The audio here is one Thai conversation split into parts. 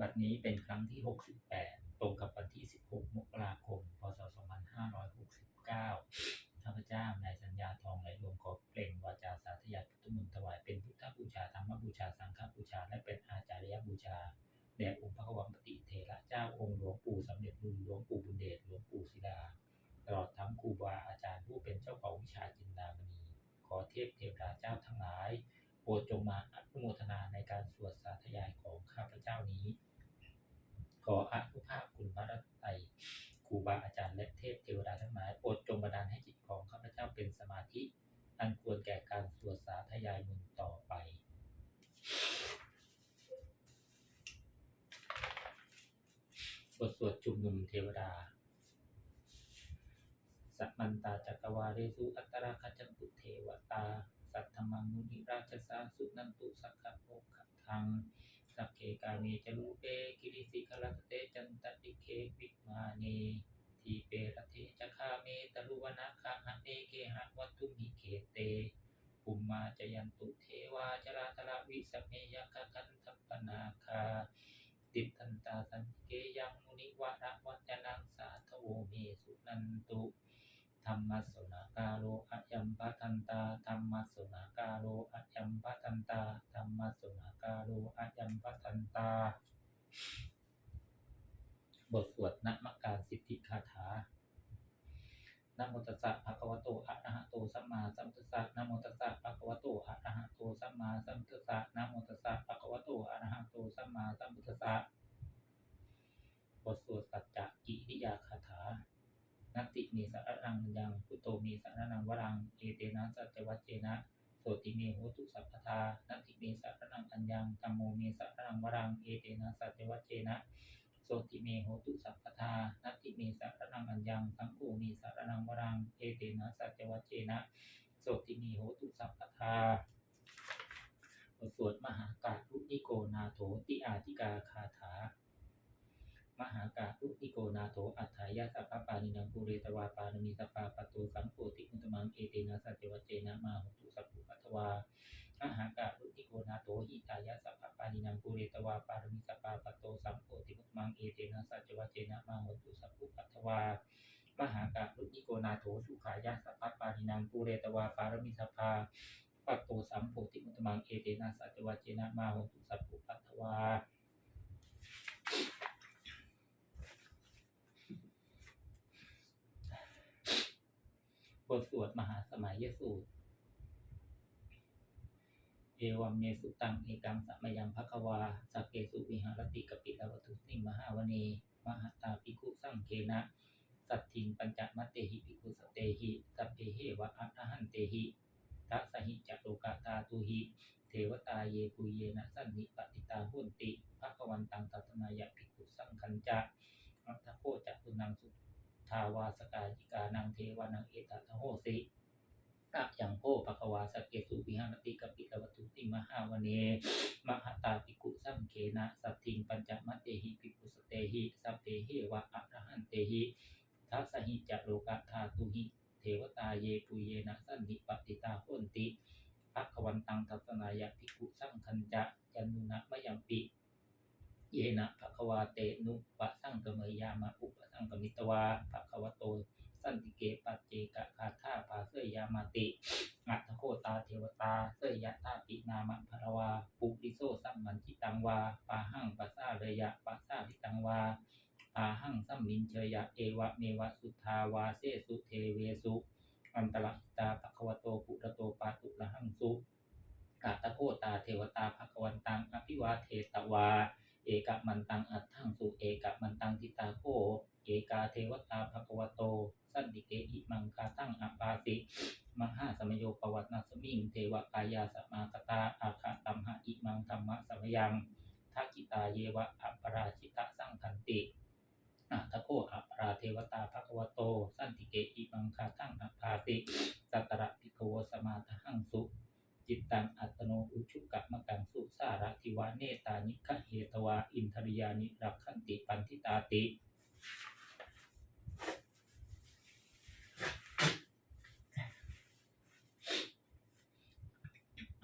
บัดนี้เป็นครั้งที่ 68 ตรงกับวันที่ 16 มกราคม พศ 2569ข้าพเจ้านายสัญญาทองไหลรวมขอเปล่งวาจาสาธยายพุทธมนต์ถวายเป็นพุทธบูชาธรรมบูชา สังฆบูชา และเป็นอาจาริยบูชาแด่องค์พระกวัมปติเถระเจ้าองค์หลวงปู่สำเร็จบุญหลวงปู่บุญเดชหลวงปู่ศิลาตลอดทั้งครูบาอาจารย์ผู้เป็นเจ้าของวิชาจินดามณี ขอเทพเทวดาเจ้าทั้งหลายโปรดจงมาอนุโมทนาในการสวดสาธยายของข้าพเจ้านี้ ขออนุภาพคุณพระรัตนตรัยครูบาอาจารย์และเทพเทวดาทั้งหลายโปรดจงบันดาลให้จิตของข้าพเจ้าเป็นสมาธิ อันควรแก่การสวดสาธยายมนต์ต่อไป บทสวดชุมนุมเทวดา สัมมันตาจักรวาเรสุอัตตราคจันตุเทวตา สัทธมังมุนิราชสาสุนันตุสักขะโมขทังสักเคกาเมจรูเปกิริสิกลัตเตจันตติเควิมาเนทีเปรเทจะคาเมตลุวนาคาหะเนเกหะวัตถุมิเคเตภูมมาจยันตุเทวาจราตระวิสเมยคะคันทัปนาคา ติทันตาสันติเกยังมุนิวะระวัจนังสาทโวเมสุนันตุธรรมสสนากาโลอะยัมปะทันตาธรรมสสนากาโลอะยัมปะทันตาธรรมสสนากาโลอะยัมปะทันตา บทสวดนมการสิทธิคาถานโมตัสสะภะคะวะโตอะระหะโตสัมมาสัมพุทธัสสะนโมตัสสะภะคะวะโต อะระหะโต สัมมาสัมพุทธัสสะนะโมตัสสะภะคะวะโต อะระหะโต สัมมาสัมพุทธัสสะบทสวดสัจจะกิริยาคาถา นัตติเมีสะระนังยังพุโธเมสะระนังวรังเอเตนะสัจวัจเจนะโสติเมโหตุสัพพทานัตติเมสะระนังอัญญังธัมโมเมสะระนังวรัง เอเตนะสัจวัจเจนะโสติเมโหตุสัพพทานัตติเมสะระนังอัญญังสังโฆเมสะระนังวรังเอเตนะสัจวัจเจนะโสติเมโหตุสัพพทาบทสวดมหากาลุนิโกนาโถติอาติกาคาถา มหากาลุนิโกนาโถอัฏฐายาสัพพปานินังปุเรตวาปานมีสปปาปตโตสังโฆติมุตมังเอเตนะสัจวเจนะมาหุตุสัพพุปัทวามหากาลุนิโกนาโถหิตายาสัพพปานินังปุเรตวาปารมิสปาปตโตสังโฆติมุตมังเอเตนะสัจวเจนะมาหุตุสัพพุปัทวามหากาลุนิโกนาโถสุขายาสัพพปานินังปุเรตวาปารมิสภาปัตโตสัมโพธิมุตมังเอเตนะสัจวเจนะมาหุตุสัพพุปัทวา บทสวดมหาสมัยยสูตร เอวัมเมสุตังเอกังสัมยังภควาสักเกสุวิหารติกปิลวัตุสิมหาวเนมหตาภิกุสังเคนะสัตถิงปัญจมัตเตหิภิกุสเตหิสัพเพเหวะอะระหันเตหิทัสสหิจักโลกาตาตุหิ เทวตาเยปุเยนะสันนิปติตาหุนติภควันตังตัตนายะภิกขุสังคัญจะอัตโคจักตุนังสุ ทาวาสกายิกานังเทวานังเอตทะโหสิอะยังโพภควาสเกสุวิหารติกปิลวัตุติมหาวเนมหตาภิกขุสังเคนะสัตถิงปัญจมัตเตหิภิกุสเตหิสัพเพเหวะอะระหันเตหิทัสสหิจะโลกะธาตุหิเทวตาเยปุเยนะสันนิปติตาโหนติภควันตังทัตนายะภิกขุสังคัญจะมะยัมปิ เยนะภควาเตนุปะสังกเมยามะอุปสังกมิตวาภควโต สันติเกปัจเจกะคาธาภาเสยยามาติ อัตถโคตาเทวตาเสยยะตาปินามะภรวา ปุริโสสัมมันจิตังวา ปาหังปัสสาเรยะปัสสาทิตังวา ปาหังสัมมินเชยะเอวะเมวะสุทธาวาเสสุเทเวสุ อันตรหิตาภควโตปุระโตปาตุละหังสุ อัตถโคตาเทวตาภควันตังอภิวาเทตวา เอกะมันตังอัตถังสุเอกะมันตังทิตาโค เอกาเทวตาภควโต สันติเกอิมังคาตั้งอัปปาสิ มหาสมโยปวัตนาสมิง เทวกายาสมากตาอาคาตัมหะอิมังธรรมะสมยังทักกิตาเยวะอัปปราชิตะสังคันติอัตถโคอัปปราเทวตาภควโต สันติเกอิมังคาตั้งอัปปาสิสั ตระภิกวสมาทหังสุจิตตังอัตโนอุชุกะมะกังสุสาระทิวาเนตานิคะเหตวาอินทริยานิรักขันติปันทิตาติ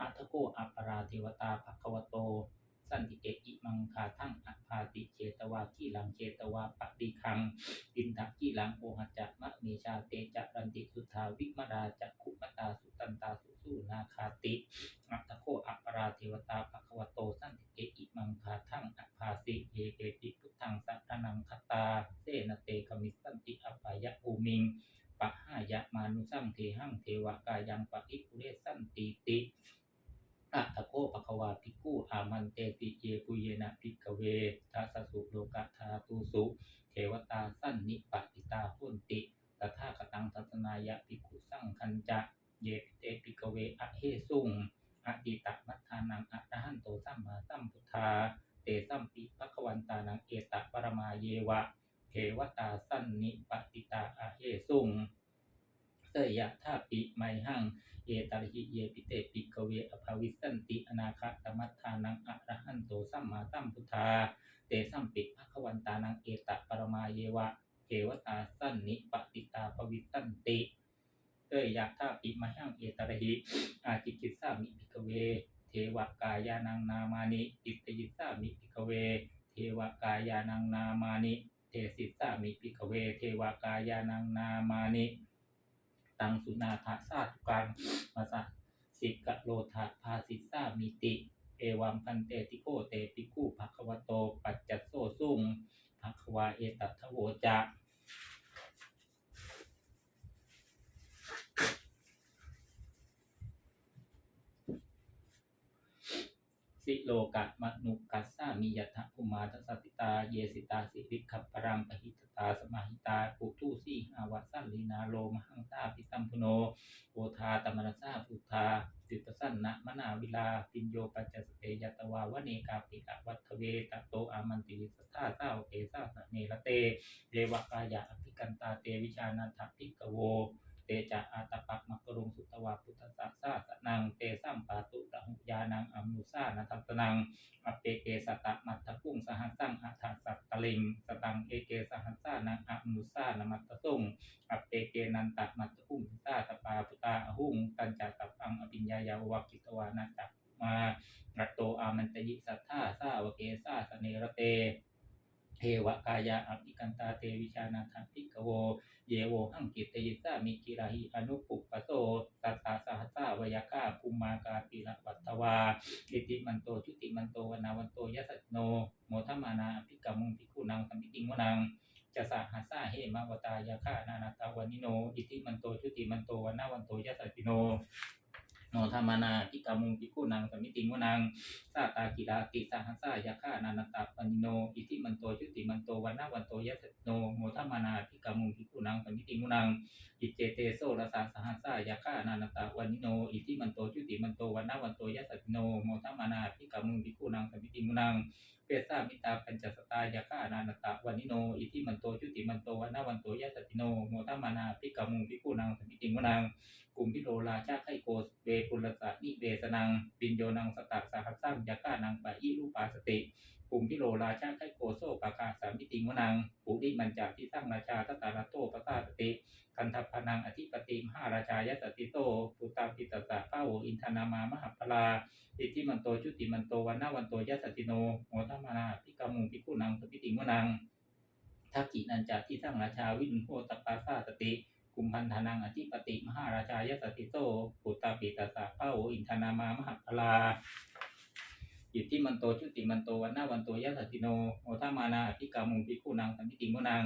อัตโกอัปปราเทวตาภควโต สันติเกอิมังคาทั้งอภาติเชตวาขีหลังเชตวาปฏิคังอินทะกีหลังโอหัจจะมะเมชาเตจะรันติสุทาวิมราจะคุมตาสุตันตาสุสูนาคาติอัตโคอัปปราเทวตาภควโตสันติเกอิมังคาทั้งอภาสิเยเกติพุทธังสัตนังคตาเสนเตกมิสันติอปายะภูมิงปะหายะมานุสังเทหังเทวกายังปะอิปุเรสันติติ อัตถโคปะคะวาภิกขุอามันเตติเยปุเยนะภิกขเวทัสสุโลกะธาตุสุเทวตาสันนิปติตาหุนติตถาคตังทัศนายะภิกขุสัง คัญจะเยปิเตภิกเวอะเฮสุงอดิตะมัทธานังอะระหันโตสัมมาสัมพุทธา เตสัมปิภควันตานังเอตะปรมาเยวะเทวตาสันนิปติตาอะเฮสุงเสยยะธาปิไมหัง เอตาหิเยปิเตปิกเวอภาวิสันติอนาคตมัทธานังอะระหันโตสัมมาสัมพุทธา เตสัมปิภควันตานังเอตะปรมาเยวะเทวตาสันนิปติตาภวิสันติ เตยยะธาปิมหังเอตาหิอาจิกิสามิปิกเว เทวกายานังนามานิอิตยิสามิปิกเว เทวกายานังนามานิเทสิสสามิปิกเว เทวกายานังนามานิตังสุนาทาสาตุกังมาสะสิกะโลทาภาสิสามิติ เอวัมพันเตติโกเตปิกูภควโต ปัจจัสโซสุงภควาเอตัทโวจะ สิโลกะมนุกัสสามิยถะภูมาทัสสิตา เยสิตาสิริขับปรังปหิตตา สมาหิตาปุตุสีหาวัสันลีนาโลมหังตาปิตัมพุโนโอทาตมรสาพุทธาสิตสันนะมนาวิลาปิญโยปัจจสเตยตวาวเนกาปิกะวัตเวตโตอามันติสัทธาสาเกสาสเนระเตเรวกายะอภิกันตาเตวิชานันทภิกโวเตจะอาตปักมักรุงสุตวาพุทธสสะสานังเตสัมปาตุ นังอมนุสานัทัสนังอเปเกสตะมัตถกุงสหัสังอัฏฐสัตตลิงสตังเอเกสหัสานังอมนุสานมัตตสุงอเปเกนันตะมัตถกุงพิสาตปาปุตาอหุงตัญจตัพังอภิญญายาวกิตวานาจักมารัตโตอามันตยิสัทธาสาวเกสาสเนระเตเทวกายะอภิกันตาเตวิชานาทัพิกโว เยโวหังกิตยิสามิกิราหิอนุปุปะโสตัสสาสหัสสาวยากาภูมากาปิละวัตตวาอิติมันโตชุติมันโตวนาวันโตยัสสโนโมทมานาภิกามุงภิกขุนังสัมปิติงวนังจะสาหัสสาเหมาวตายาคานานาตาวันิโน อิติมันโตชุติมันโตวนาวันโตยัสสติโน โนธรรมนากิกามุงกิคูนังสมิติงวนังสาตากิราติสาหัสสายาฆานานาตาปนิโน อิทิมันโตยุติมันโตวันนาวันโตยัสโนโมทัมมนากิกามุงกิคูนังสมิติมุนังอิเจเตโซรสาสหัสสายาฆานานาตาวันิโน อิทิมันโตยุติมันโตวันนาวันโตยัสโนโมทัมมนากิกามุงกิคูนังสมิติมุนัง สามิตาปัญจสตายาคานานาตะวันิโน อิทิมันโตชุติมันโตวันาวันโตยะสติโนโมทามานาพิกามุงพิกูนังสมิติมนังกุมพิโลราชาไคโกสเวปุลสะนิเวสนังปิญโยนังสตัสสหัสสังยากานังปะอิรูปาสติ กุมพิโลราชาไคโกโซปะกาสามิติงวนังปุริมันจาที่สร้างราชาตตาลโตปะตาสติคันทพนังอธิปติมหาราชายสติโตปุตตาปิตสะป้าโวอินทนามามหาพลาอิทิมันโตชุติมันโตวันนาวันโตยัสติโนโมทัมานาพิกามุงพิกุนังสปิติงวนังทักกินันจาที่สร้างราชาวินโหตปาสาสติกุมพันธานังอธิปติมหาราชายสติโตปุตตาปิตสะป้าโวอินทนามามหาพลา อิทธิมันโตชุติมันโตวันหน้าวันโตยัสติโนโมทามานาอภิกามุงภิกขุนังสัมพิติมุนัง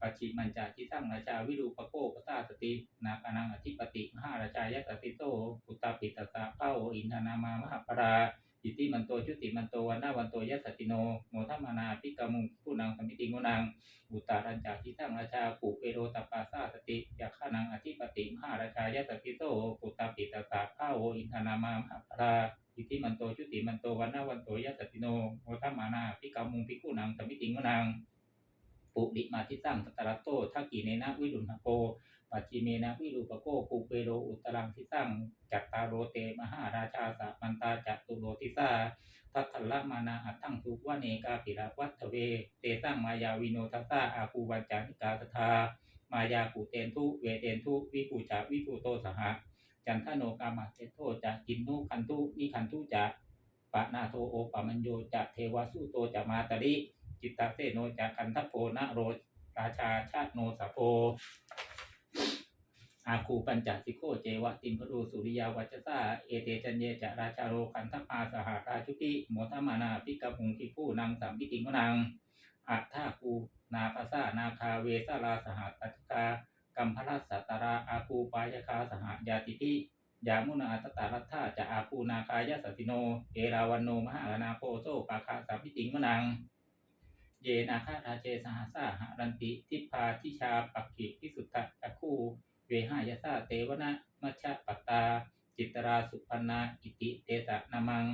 ปัจฉิมันจาทิสังราชาวิรูปโกปตาสตินาคานังอธิปติมหาราชายัสติโตปุตตาปิตตะเป้าอินทนามามหาปรา อิทธิมันโตชุติมันโตวันนาวันโตยัสติโนโมทามานาอภิกามุงภิกขุนังสมมิติมุนังอุตตารัญจาทิสังราชาปุเอโรตปาสาสติยาขานังอธิปติมหาราชายัสติโตปุตตาปิตสะเป้าอินทนามามหาราอิทธิมันโตชุติมันโตวันนาวันโตยัสติโนโมทัมมานาพิกามุงพิกุนังสมิติงวนังปุริมาทิสังสัตตระโตทักกีเนนะวิรุณหโก ปัจจิเมนะวิรูปโกปุเปโรอุตรังทิสังจัตตารโรเตมหาราชาสะมันตาจัตุโรทิสาทัตถละมานาอัตถังสุกวเนกาปิระวัตเว เตสังมายาวิโนทัสสาอาคูวัจจานิกาสทามายาปูเตนทุเวเตนทุวิปูจาวิปูโตสหะจันทโนกามาเตโทจะกินนุคันทุนิคันทุจะปะนาโทโอปะมัญโยจะเทวสุโตจะมาตริจิตตเสโนจะกันทโพนะโรราชาชาตโนสะโพ อาคูปัญจสิโกเจวะติมพรูสุริยาวัจสาเอเตจันเยจะราชาโรคันทปาสหราชุติโมทมานาปิกมุงพิผู้นางสามพิติงวนังอัฏฐาคูนาภาษานาคาเวสาราสหตัจกากัมพลัสสตตราอาคูปายคาสหยาติพิยามุนาตตารัตถาจะอาคูนาคายสติโน เอราวันโนมหานาโคโซปาคาสามพิติงวนังเยนาคาราเจสหัสสาหรันติทิพาทิชาปักขิพิสุทธะจักคูเวหายสา เตวนะมัชะปตา จิตราสุปันาอิติเตตะนามัง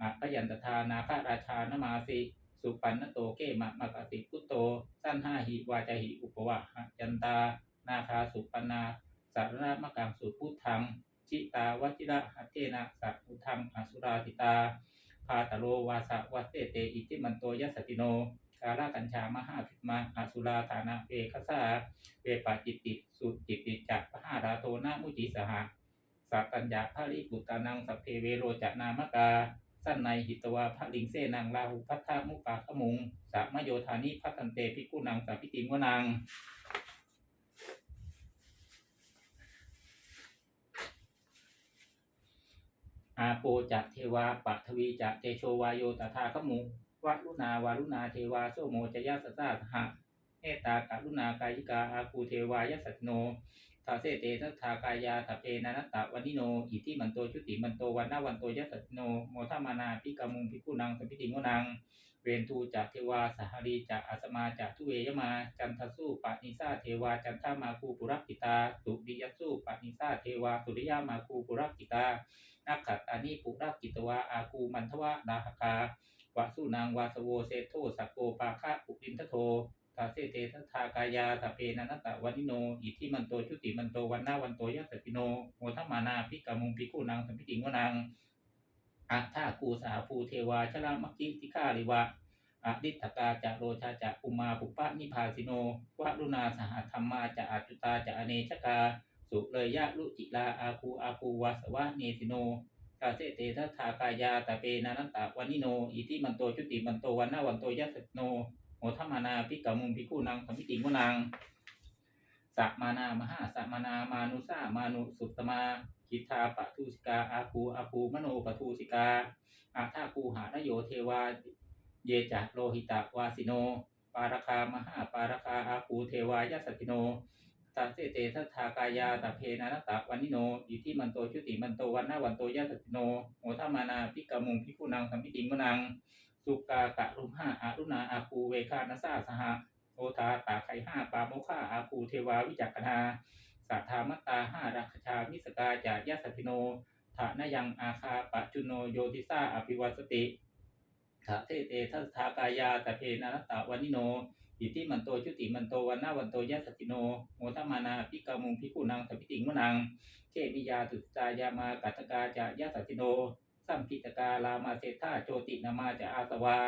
อัพยันตทานาคาราชานมาสิ สุปันนโตเกมะมะกสิพุโต สั้นห้าหิวาจหิอุปวะยันตา นาคาสุปันาสารณมะกังสุพุทธังชิตาวชิระหัเทนะสัพุทธังอสุราติตาพาตโลวาสะวัเตเตอิติมันโตยัสติโน กาลกัญชามหาภิมาอสุราฐานะเวคสาเวปาจิตติสุจิตติจักพหาราโตนามุจิสหะสัตตัญญาภริปุตานังสัพเพเวโรจนามกาสั้นในหิตวาภลิงเสนังลาหุพัทธมุปาขมุงสัมโยธานิพัตันเตภิกุนังสัพพิติงวนังอาโปจะเทวาปัทวีจะเตโชวายโยตถาคมุ วะรุณาวารุณาเทวาโสโมจะยัสสะสหะเมตตากรุณากายิกาอาคูเทวายัสสโนทาเสเตทัทากายาทเพนันตตะวันิโน อิทิมันโตชุติมันโตวันนาวันโตยัสสโน โมทมานาปิกามุงพิกุนังสพิติโงนัง เวนทูจะเทวาสหรีจะอัสมาจะทุเวยมา จันทสุปะนิสาเทวาจันทามาคูปุรักกิตาสุริยสุปะนิสาเทวาสุริยามาคูปุรักกิตานักขัดอานิปุรักกิตวาอาคูมันทวะดาหกา วะสุนางวาสโวเซโทสักโกปาคะปุปินทโททาเสเตทัทากายาสพเพนันตะวันิโน อิทิมันโตชุติมันโตวันนาวันโตยัสสติโนโมทัมานาพิกามุงพิกุนังสัมพิติงวนังอัฏฐาคูสาภูเทวาชลามกิติฆาริวะอดิตถกาจะโรชาจะอุมาปุปะนิพาสิโนวะรุณาสหธรรมาจะอัจุตาจะอเนชกา สุเลยยะลุจิลาอาคูอาคูวาสวะเนสิโนาเสเตทัทธากายาตะเปนานันตะวันิโน อิทิมันโตชุติมันโตวันนาวันโตยัสสโนโมทัมมานาพิกามุงพิกุนังสมพิติงวนังสัมมานามหาสัมมานามานุสามานุสุตตมาคิทาปะทุสิกาอาคูอาคูมโนปะทุสิกาอาทาคูหานโยเทวา เยจัโลหิตาวาสิโน ปาราคามหาปาราคาอาคูเทวายสสติโน ตาเสเตทัทากายาตะเพนันตะวันนิโนอิทิมันโตชุติมันโตวันนาวันโตยัสติโนโมทัมมานาพิกามุงพิกุนังสัมพิติมนัง สุกากะรุมห้าอารุณาอาคูเวคานาซาสหะโอทาตาไคห้าปาโมฆาอาคูเทวาวิจักนาสัทธามัตตาห้ารักชามิสกาจายัสติโนฐานยังอาคาปะจุโนโยติสาอภิวัสติถาเทเตทัสทากายาตะเพนันตะวันนิโน อิทิมันโตชุติมันโตวันนาวันโตยัสติโนโมทัมมานาพิกามุงพิกุนังสัพพิติงวนังเทวิยาตุตายามากัตกาจายัสติโนสัมพิตกาลามาเซธาโจตินามาจะอาสวา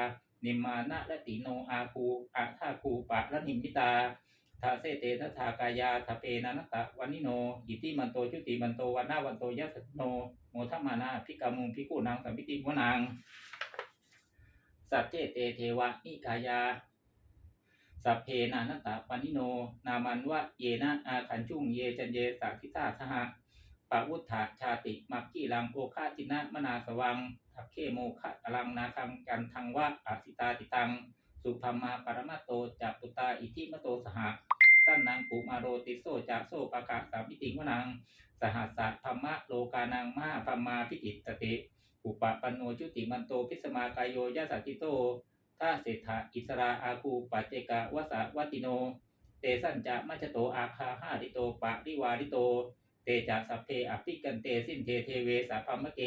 นิมานะและติโนอาคูอาทาคูปะละนิมพิตาทาเสเตทัทากายาทะเปนันตะวันิโนอิทิมันโตชุติมันโตวันนาวันโตยัสติโนโมทัมมานาพิกามุงพิกุนังสัมพิติงวนังสัจเจเตเทวะนิกายา สัพเพนานัตตาปานิโน นามันวะเยนะอาขันจุงเยจันเยสักทิตาสหะปะวุฒาชาติ มักกีลังโอคาจินะมนาสวังทักเคโมคะอลังนาคังกันทังวะอาสิตาติตัง สุภมมาปรมาโตจักปุตตาอิทิมโตสหะสั้นนางปุมาโรติโซจะโซปะกะสามิติงวนังสหัสสะธรรมะโลกานังมาธรรมาพิจิตตติ อุปปันโนจุติมันโตพิสมากายโยยะสัตติโต ท่าเศรษฐาอิสราอาคูปัจเจกะวสวัติโน เตสัญจะมัจโตอาคาหาริโตปะริวาริโต เตจะสัพเพอภิกันเตสินเทเทเวสัพพมะเก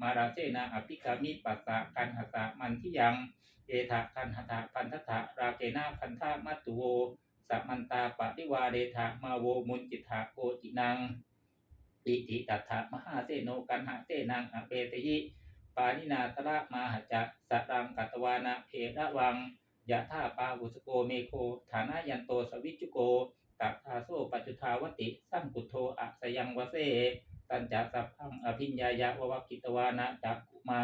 มาราเซนาอภิกามิปัสสะกันหสะมันทิยังเอทะกันหทะพันทธะราเกนาพันธะมัตตุโวสัมมันตาปะริวาเดทะมาโวมุนจิตถะโกจินังอิติตัถะมหาเสโนกันหะเสนังอเปตยิ ปานินาตระมาหจักสรังกัตวานะเพระวังยะท่าปาวุสโกเมโค ฐานะยันโตสวิจุโกตัทาโซปัจจุทาวติ สัมปุโธอัสยังวเสตัญจสัพพังอภิญญายะววัคคิตวานะจักขุมา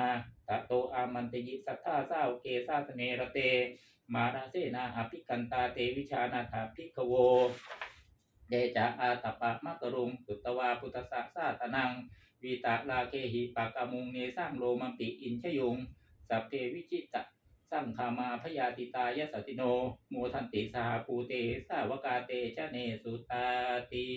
ตะโตอามันตยิสัทธาสาเกสาสเนระเต มาราเสนาอภิกันตาเตวิชานาถาภิกขโวเดจาอาตปะมะกรุงสุตวาพุทธสสะสาตนัง วีตาลาเคหิปากามุงเนสร้างโลมัมปิอินชยง สัพเทวิจิตะสร้างขามาพยาติตายสติโนโมทันติสาภูเตสาวกาเตชะเนสุตาติ